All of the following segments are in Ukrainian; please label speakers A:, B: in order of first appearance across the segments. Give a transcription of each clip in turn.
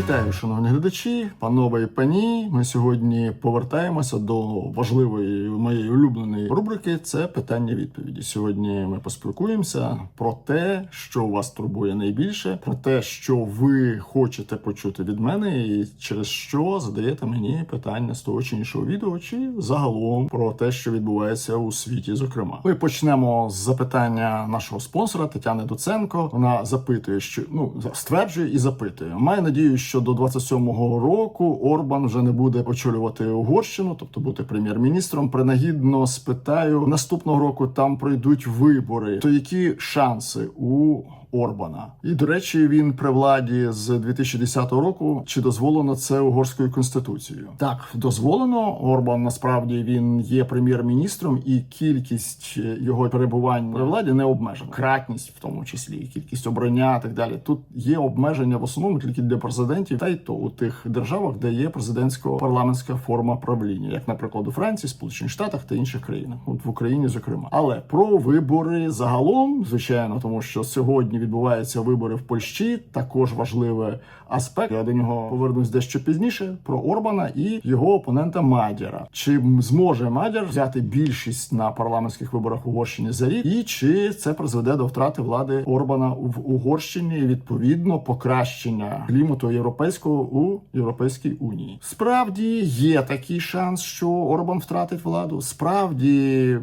A: Вітаю, шановні глядачі, панове і пані. Ми сьогодні повертаємося до важливої моєї улюбленої рубрики. Це питання відповіді. Сьогодні ми поспілкуємося про те, що вас турбує найбільше, про те, що ви хочете почути від мене, і через що задаєте мені питання з того чи іншого відео, чи загалом про те, що відбувається у світі. Зокрема, ми почнемо з запитання нашого спонсора Тетяни Доценко. Вона запитує, що ну стверджує і запитує. Має надію, що до 27-го року Орбан вже не буде очолювати Угорщину, тобто бути прем'єр-міністром. Принагідно спитаю наступного року там пройдуть вибори. То які шанси у Орбана? І до речі, він при владі з 2010 року. Чи дозволено це угорською конституцією? Так, дозволено. Орбан насправді він є прем'єр-міністром, і кількість його перебувань при владі не обмежена. Кратність, в тому числі, кількість обрання, і так далі. Тут є обмеження в основному тільки для президентів, та й то у тих державах, де є президентсько-парламентська форма правління, як, наприклад, у Франції, Сполучених Штатах та інших країнах, от в Україні, зокрема. Але про вибори загалом, звичайно, тому що сьогодні відбуваються вибори в Польщі, також важливий аспект. Я до нього повернусь дещо пізніше про Орбана і його опонента Мадяра. Чи зможе Мадяр взяти більшість на парламентських виборах в Угорщині за рік, і чи це призведе до втрати влади Орбана в Угорщині і відповідно покращення клімату європейського у Європейській Унії? Справді є такий шанс, що Орбан втратить владу. Справді.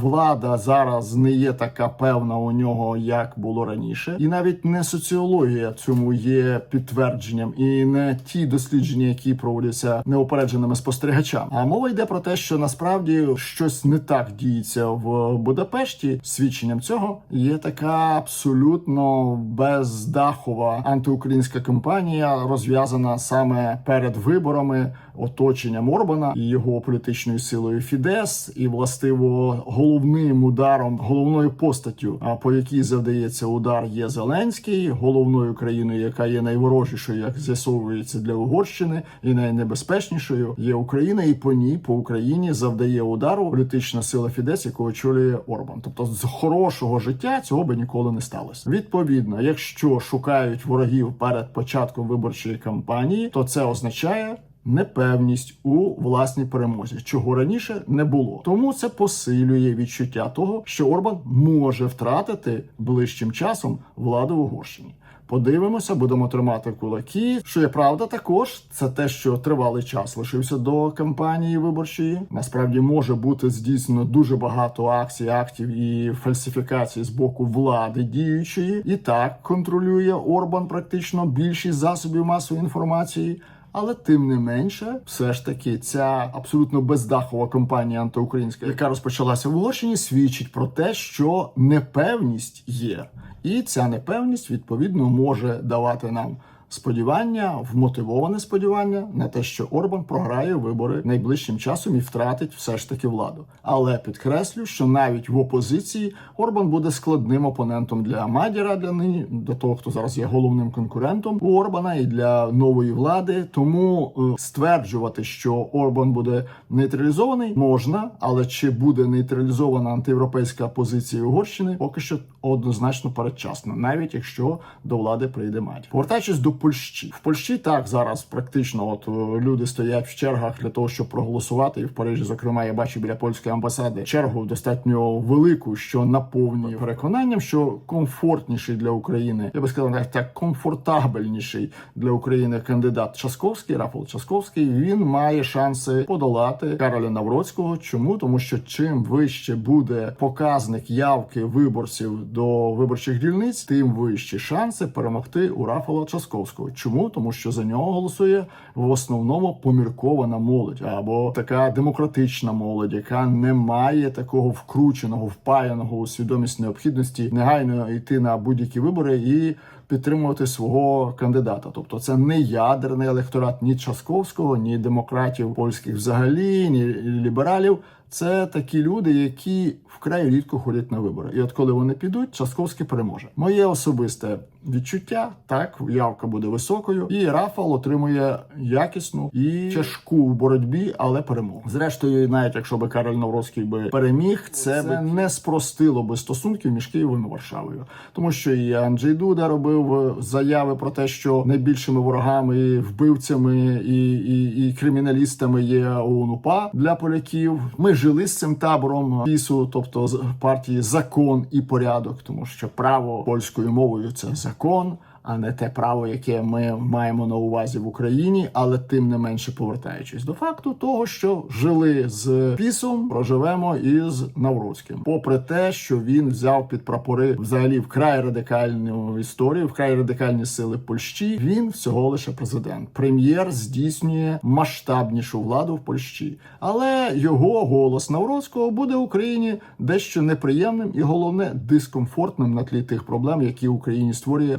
A: Влада зараз не є така певна у нього, як було раніше, і навіть не соціологія цьому є підтвердженням, і не ті дослідження, які проводяться неопередженими спостерігачами. А мова йде про те, що насправді щось не так діється в Будапешті. Свідченням цього є така абсолютно бездахова антиукраїнська кампанія, розв'язана саме перед виборами оточенням Орбана і його політичною силою Фідес, і властиво головним ударом, головною постаттю, по якій завдається удар, є Зеленський, головною країною, яка є найворожішою, як з'ясовується для Угорщини, і найнебезпечнішою є Україна, і по ній по Україні завдає удару політична сила Фідес, яку очолює Орбан. Тобто з хорошого життя цього би ніколи не сталося. Відповідно, якщо шукають ворогів перед початком виборчої кампанії, то це означає непевність у власній перемозі, чого раніше не було. Тому це посилює відчуття того, що Орбан може втратити ближчим часом владу в Угорщині. Подивимося, будемо тримати кулаки. Що є правда, також це те, що тривалий час лишився до кампанії виборчої. Насправді може бути здійснено дуже багато акцій, актів і фальсифікацій з боку влади діючої, і так контролює Орбан практично більшість засобів масової інформації. Але тим не менше, все ж таки, ця абсолютно бездахова кампанія антиукраїнська, яка розпочалася в Угорщині, свідчить про те, що непевність є, і ця непевність відповідно може давати нам сподівання, вмотивоване сподівання на те, що Орбан програє вибори найближчим часом і втратить все ж таки владу. Але підкреслю, що навіть в опозиції Орбан буде складним опонентом для Мадіра, для нині до того, хто зараз є головним конкурентом у Орбана і для нової влади. Тому е, стверджувати, що Орбан буде нейтралізований, можна, але чи буде нейтралізована антиєвропейська позиція Угорщини, поки що однозначно передчасно, навіть якщо до влади прийде Мадір. Повертаючись до Польщі, в Польщі так зараз практично от е, люди стоять в чергах для того, щоб проголосувати. І в Парижі, зокрема, я бачу біля польської амбасади чергу достатньо велику, що наповнює переконанням, що комфортніший для України, я би сказав, навіть так комфортабельніший для України кандидат Часковський, Рафал Часковський. Він має шанси подолати Кароля Навроцького. Чому тому, що чим вище буде показник явки виборців до виборчих дільниць, тим вищі шанси перемогти у Рафала Часковського. Чому тому, що за нього голосує в основному поміркована молодь або така демократична молодь, яка не має такого вкрученого, впаяного у свідомість необхідності негайно йти на будь-які вибори і підтримувати свого кандидата. Тобто, це не ядерний електорат ні Часковського, ні демократів польських взагалі, ні лібералів. Це такі люди, які вкрай рідко ходять на вибори. І от коли вони підуть, Часковський переможе. Моє особисте відчуття так, явка буде високою, і Рафал отримує якісну і тяжку в боротьбі, але перемогу. Зрештою, навіть якщо би Кароль Навроцький би переміг, це, би не спростило би стосунків між Києвом і Варшавою, тому що і Анджей Дуда робив е, заяви про те, що найбільшими ворогами, і вбивцями і, і, і криміналістами є ОУН-УПА для поляків. Ми жили з цим табором пісу, тобто з партії закон і порядок, тому що право польською мовою це закон. А не те право, яке ми маємо на увазі в Україні, але тим не менше повертаючись до факту того, що жили з пісом, проживемо із Навроцьким, попри те, що він взяв під прапори взагалі вкрай радикальну історію, вкрай радикальні сили Польщі. Він всього лише президент. Прем'єр здійснює масштабнішу владу в Польщі, але його голос Навроцького буде Україні дещо неприємним і головне дискомфортним на тлі тих проблем, які Україні створює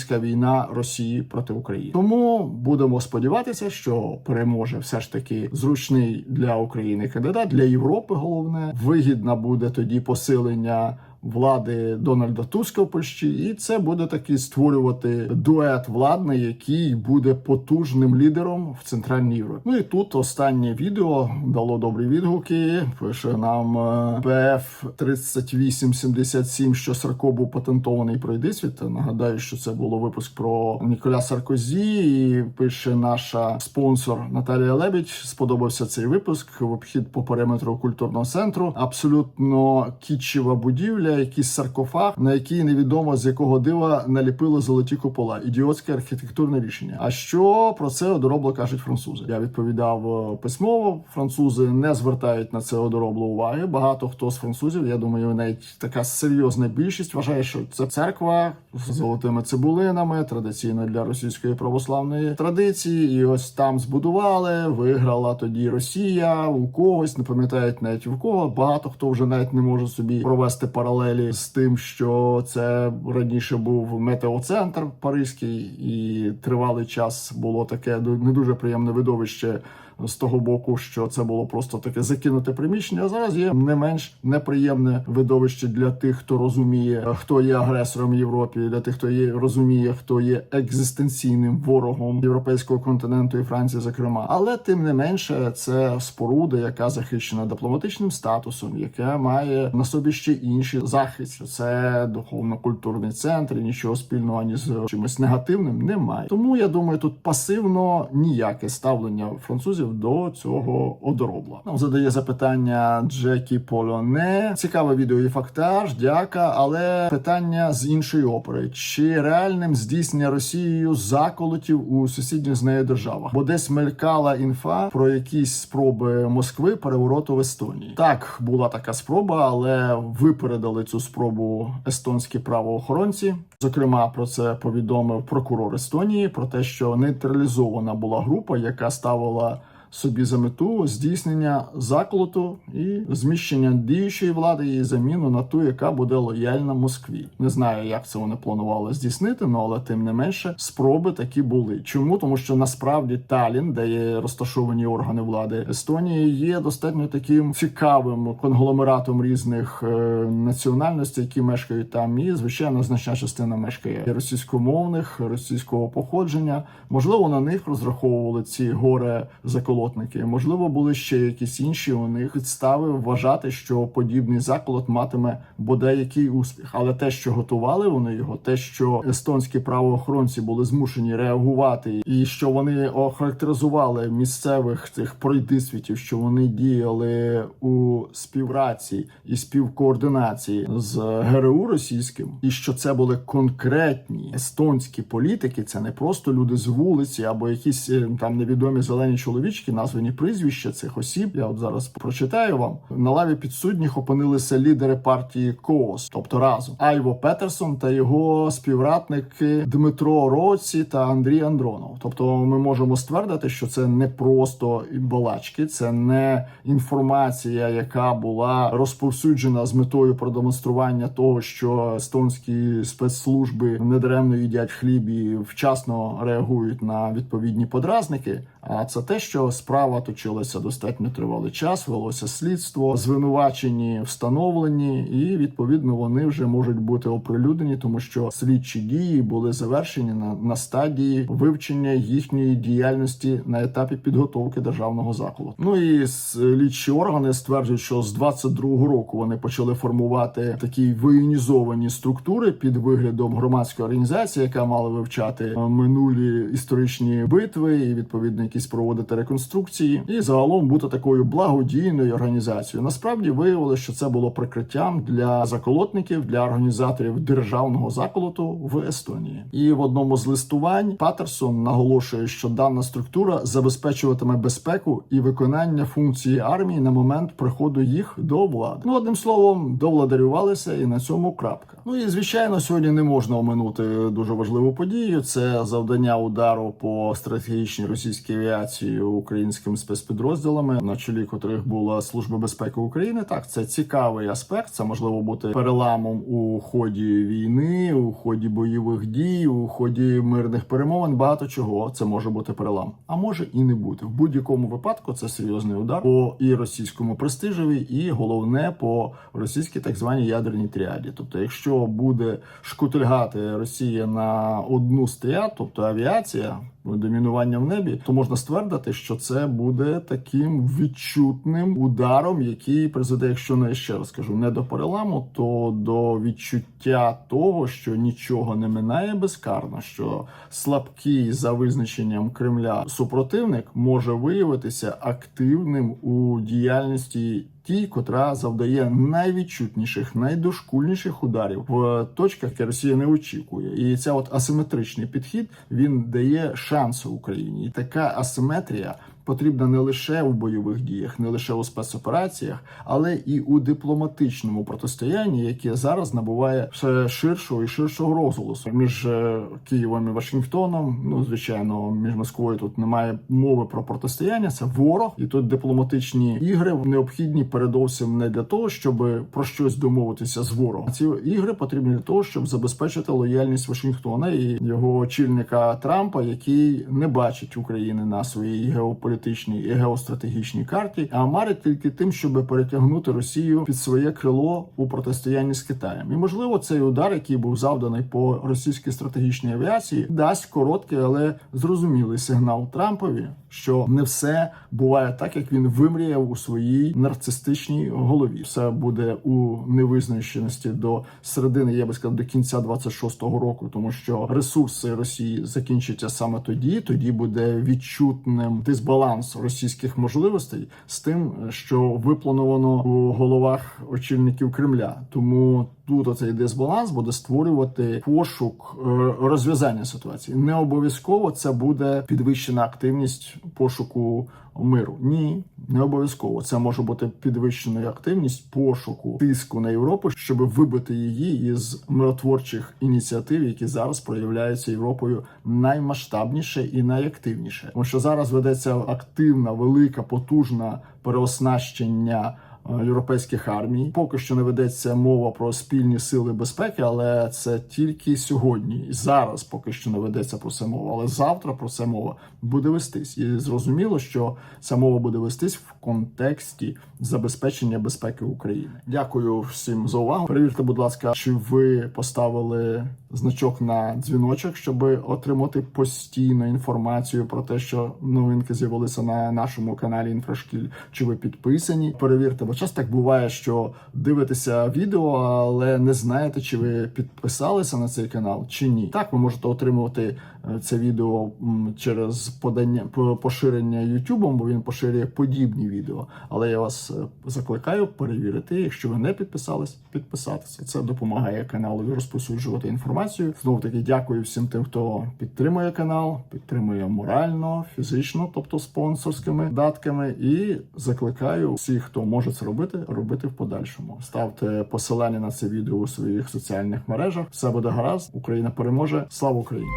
A: загарбницька війна Росії проти України. Тому будемо сподіватися, що переможе все ж таки зручний для України кандидат для Європи. Головне вигідна буде тоді посилення. Влади Дональда Туска в Польщі, і це буде таки створювати дует владний, який буде потужним лідером в центральній Європі. Ну і тут останнє відео дало добрі відгуки. Пише нам е, ПФ 3877, що Сарко був патентований пройдисвіт. Нагадаю, що це було випуск про Ніколя Саркозі. І пише наша спонсор Наталія Лебідь. Сподобався цей випуск в обхід по периметру культурного центру. Абсолютно кітчева будівля, якийсь саркофаг, на який невідомо з якого дива наліпили золоті купола. Ідіотське архітектурне рішення. А що про це одоробло кажуть французи? Я відповідав е, письмово. Французи не звертають на це одоробло уваги. Багато хто з французів, я думаю, навіть така серйозна більшість вважає, що це церква з золотими цибулинами, традиційно для російської православної традиції. І ось там збудували. Виграла тоді Росія у когось, не пам'ятають навіть у кого. Багато хто вже навіть не може собі провести паралелі з тим, що це раніше був метеоцентр паризький, і тривалий час було таке не дуже приємне видовище. З того боку, що це було просто таке закинуте приміщення. Зараз є не менш неприємне видовище для тих, хто розуміє, хто є агресором Європі, для тих, хто є розуміє, хто є екзистенційним ворогом європейського континенту і Франції, зокрема. Але тим не менше, це споруда, яка захищена дипломатичним статусом, яка має на собі ще інші захист. Це духовно-культурний центр, і нічого спільного ані з чимось негативним немає. Тому я думаю, тут пасивно ніяке ставлення французів до цього одоробла. Нам задає запитання Джекі Полоне. Цікаве відео і фактаж, дяка. Але питання з іншої опери: чи реальним здійснення Росією заколотів у сусідніх з нею державах? Бо десь мелькала інфа про якісь спроби Москви перевороту в Естонії. Так була така спроба, але випередили цю спробу естонські правоохоронці. Зокрема, про це повідомив прокурор Естонії про те, що нейтралізована була група, яка ставила собі за мету здійснення заколоту і зміщення діючої влади і заміну на ту, яка буде лояльна Москві. Не знаю, як це вони планували здійснити, ну але тим не менше спроби такі були. Чому тому, що насправді Талін, де є розташовані органи влади Естонії, є достатньо таким цікавим конгломератом різних е, національностей, які мешкають там, і звичайно значна частина мешкає російськомовних, російського походження. Можливо, на них розраховували ці горе заколоти заколотники. Можливо, були ще якісь інші у них підстави вважати, що подібний заколот матиме бодай який успіх. Але те, що готували вони його, те, що естонські правоохоронці були змушені реагувати, і що вони охарактеризували місцевих цих пройдисвітів, що вони діяли у співпраці і співкоординації з ГРУ російським, і що це були конкретні естонські політики, це не просто люди з вулиці або якісь е, там невідомі зелені чоловічки названі прізвища цих осіб. Я от зараз прочитаю вам. На лаві підсудніх опинилися лідери партії КООС, тобто разом Айво Петерсон та його співратники Дмитро Році та Андрій Андронов. Тобто, ми можемо ствердити, що це не просто балачки, це не інформація, яка була розповсюджена з метою продемонстрування того, що естонські спецслужби недаремно їдять хліб і вчасно реагують на відповідні подразники. Це те, що справа точилася достатньо тривалий час, велося слідство, звинувачені встановлені, і відповідно вони вже можуть бути оприлюднені, тому що слідчі дії були завершені на, на стадії вивчення їхньої діяльності на етапі підготовки державного закладу. Ну і слідчі органи стверджують, що з 22-го року вони почали формувати такі воєнізовані структури під виглядом громадської організації, яка мала вивчати е, минулі історичні битви і відповідно якісь проводити реконструкції, і загалом бути такою благодійною організацією. Насправді виявилося, що це було прикриттям для заколотників, для організаторів державного заколоту в Естонії. І в одному з листувань Патерсон наголошує, що дана структура забезпечуватиме безпеку і виконання функції армії на момент приходу їх до влади. Ну одним словом, довладарювалися, і на цьому крапка. Ну і звичайно, сьогодні не можна оминути дуже важливу подію. Це завдання удару по стратегічній російській авіації українськими спецпідрозділами, на чолі котрих була служба безпеки України. Так, це цікавий аспект. Це можливо бути переламом у ході війни, у ході бойових дій, у ході мирних перемовин. Багато чого це може бути перелам, а може і не бути. В будь-якому випадку це серйозний удар по і російському престижеві, і головне по російській так званій ядерній тріаді. Тобто, якщо буде шкутильгати Росія на одну з тріад, тобто авіація. Домінування в небі, то можна ствердити, що це буде таким відчутним ударом, який призведе, якщо не ще раз кажу, не до переламу, то до відчуття того, що нічого не минає безкарно, що слабкий за визначенням Кремля супротивник може виявитися активним у діяльності. Тій, котра завдає найвідчутніших, найдошкульніших ударів в точках, які Росія не очікує, і ця от асиметричний підхід він дає шанси Україні. І така асиметрія потрібна не лише у бойових діях, не лише у спецопераціях, але і у дипломатичному протистоянні, яке зараз набуває все ширшого і ширшого розголосу між е, Києвом і Вашингтоном. Ну звичайно, між Москвою тут немає мови про протистояння. Це ворог, і тут дипломатичні ігри необхідні передовсім не для того, щоб про щось домовитися з ворогом. Ці ігри потрібні для того, щоб забезпечити лояльність Вашингтона і його очільника Трампа, який не бачить України на своїй геополітичній і геостратегічній карті, а марить тільки тим, щоб перетягнути Росію під своє крило у протистоянні з Китаєм. І можливо, цей удар, який був завданий по російській стратегічній авіації, дасть короткий, але зрозумілий сигнал Трампові, що не все буває так, як він вимріяв у своїй нарцистичній голові. Все буде у невизначеності до середини, я би сказав, до кінця 26-го року, тому що ресурси Росії закінчаться саме тоді. Тоді буде відчутним дисбаланс російських можливостей з тим, що виплановано у головах очільників Кремля. Тому тут оцей дисбаланс буде створювати пошук е, розв'язання ситуації. Не обов'язково це буде підвищена активність пошуку миру. Ні, не обов'язково. Це може бути підвищена активність пошуку тиску на Європу, щоб вибити її із миротворчих ініціатив, які зараз проявляються Європою наймасштабніше і найактивніше, тому що зараз ведеться активна, велика, потужна переоснащення. Е, Європейських армій поки що не ведеться мова про спільні сили безпеки, але це тільки сьогодні. І зараз поки що не ведеться про це мова. Але завтра про це мова буде вестись. І зрозуміло, що ця мова буде вестись в контексті забезпечення безпеки України. Дякую всім за увагу. Перевірте, будь ласка, чи ви поставили значок на дзвіночок, щоб отримати постійну інформацію про те, що новинки з'явилися на нашому каналі Інфрашкіль. Чи ви підписані? Перевірте, бо часто так буває, що дивитеся відео, але не знаєте, чи ви підписалися на цей канал чи ні. Так, ви можете отримувати це відео через подання поширення YouTube, бо він поширює подібні відео. Але я вас е, закликаю перевірити, якщо ви не підписались, підписатися. Це допомагає каналу розповсюджувати інформацію. Знову таки дякую всім тим, хто підтримує канал, підтримує морально, фізично, тобто спонсорськими датками, і закликаю всіх, хто може це робити, робити в подальшому. Ставте посилання на це відео у своїх соціальних мережах. Все буде гаразд. Україна переможе. Слава Україні!